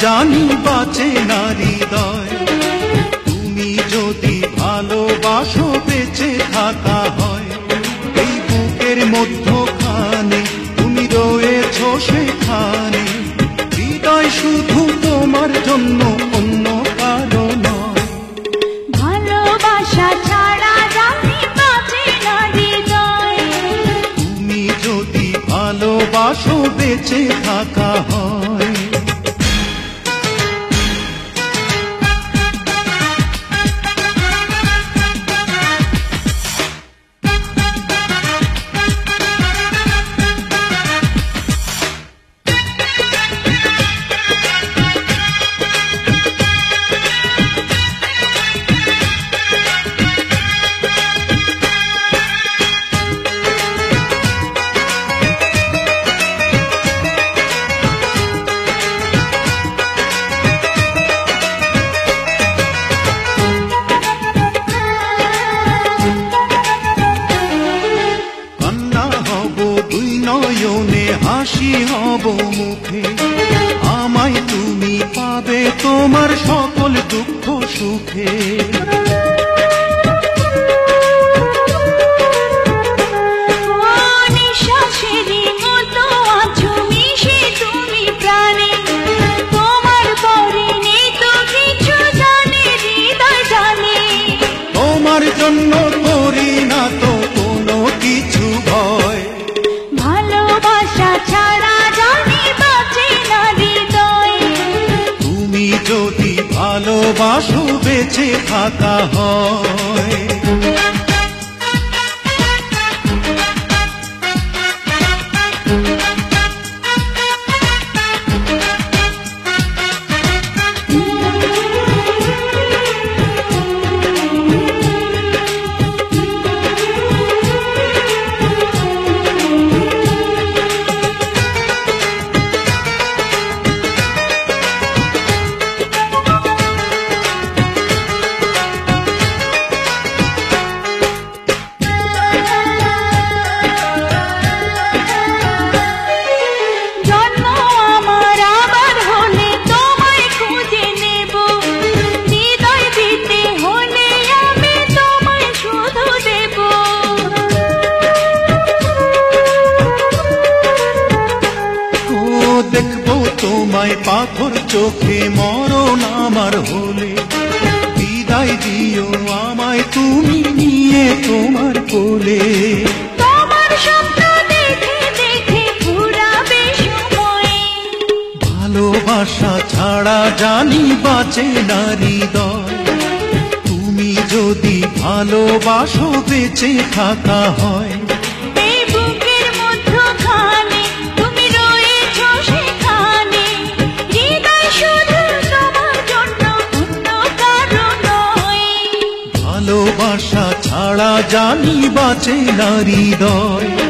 জানি বাঁচে না হৃদয়। তুমি যদি ভালোবাসো বেঁচে থাকা হয়। এই বুকের মধ্যখানে তুমি রয়েছ সেখানে। হৃদয় শুধু তোমার জন্য অন্য কারও নয়। ভালোবাসা ছাড়া জানি বাঁচে না তুমি যদি ভালোবাসো বেঁচে থাকা হয়। হাসি হব মুখে। আমায় তুমি পাবে তোমার সকল দুঃখ সুখে। ভালোবাসো বেঁচে থাকা তোমায় পাথর চোখে মরণ আমার হলে। বিদায় দিও আমায় তুমি নিয়ে তোমার কোলে। ভালোবাসা ছাড়া জানি বাঁচে না হৃদয়। তুমি যদি ভালোবাসো বেঁচে থাকা হয়। ছাড়া জানি বাঁচে নারী হৃদয়।